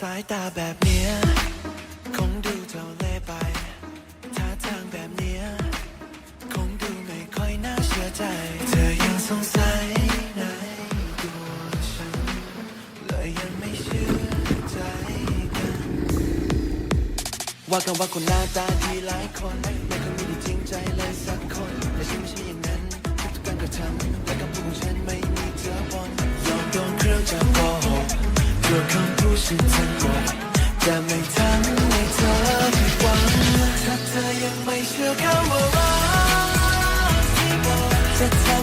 สายตาแบบเนี้ยคงดูเจ้าเล่ไปท่าทางแบบเนี้ยคงดูไม่ค่อยน่าเชื่อใจ เธอยังสงสัยในตัวฉันเลยยังไม่เชื่อใจกัน ว่ากันว่าคนหน้าตาดีหลายคนไม่เคยมีที่จริงใจเลยสักคน เพื่อคำพูดฉันทั้งหมดจะไม่ทำให้เธอผิดหวังถ้าเธอยังไม่เชื่อคำว่ารักที่บอกจะ